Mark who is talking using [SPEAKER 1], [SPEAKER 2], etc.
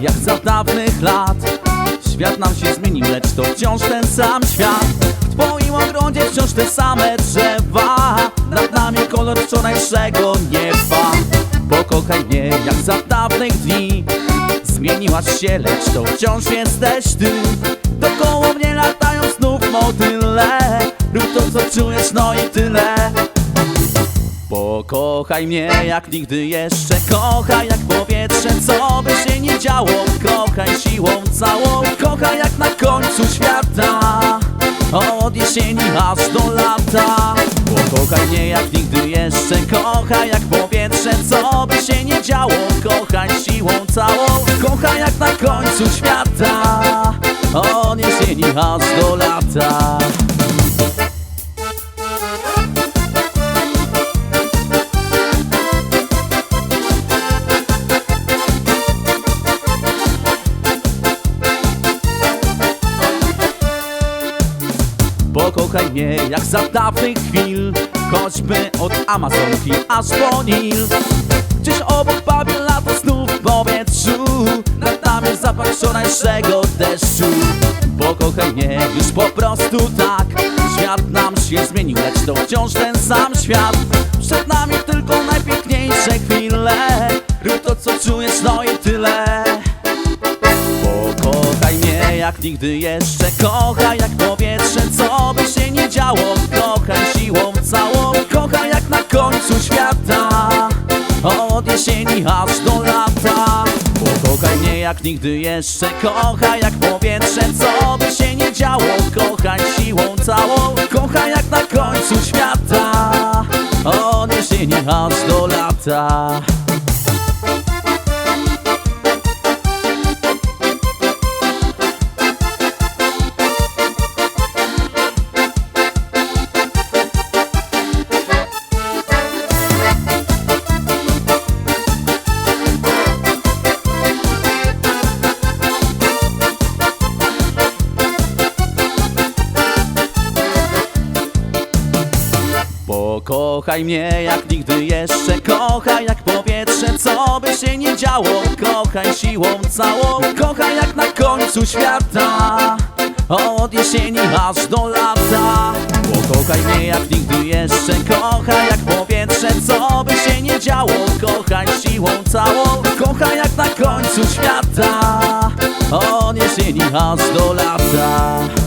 [SPEAKER 1] Jak za dawnych lat. Świat nam się zmienił, lecz to wciąż ten sam świat. W twoim ogrodzie wciąż te same drzewa. Nad nami kolor wczorajszego nieba. Pokochaj mnie jak za dawnych dni. Zmieniłaś się, lecz to wciąż jesteś ty. Dokoło mnie latają znów motyle. Rób to co czujesz, no i tyle. Pokochaj mnie jak nigdy jeszcze. Kochaj jak powietrze, Od jesieni aż do lata. Pokochaj mnie jak nigdy jeszcze Kochaj jak powietrze, co by się nie działo Kochaj siłą całą Kochaj jak na końcu świata. Od aż do lata Pokochaj mnie jak za dawnych chwil Choćby od Amazonki aż po Nil. Gdzieś obok Babiel lato znów w powietrzu Nad nami zapach wczorajszego deszczu. Pokochaj mnie już po prostu tak Świat nam się zmienił, lecz to wciąż ten sam świat. Przed nami jak nigdy jeszcze. Kochaj jak powietrze, co by się nie działo. Kochaj siłą całą Kochaj jak na końcu świata. Od jesieni aż do lata. Pokochaj mnie jak nigdy jeszcze. Kochaj jak powietrze, co by się nie działo. Kochaj siłą całą Kochaj jak na końcu świata. Od jesieni aż do lata Pokochaj mnie jak nigdy jeszcze Kochaj jak powietrze, co by się nie działo. Kochaj siłą całą Kochaj jak na końcu świata. Od jesieni aż do lata. Pokochaj mnie jak nigdy jeszcze Kochaj jak powietrze, co by się nie działo. Kochaj siłą całą Kochaj jak na końcu świata. Od jesieni aż do lata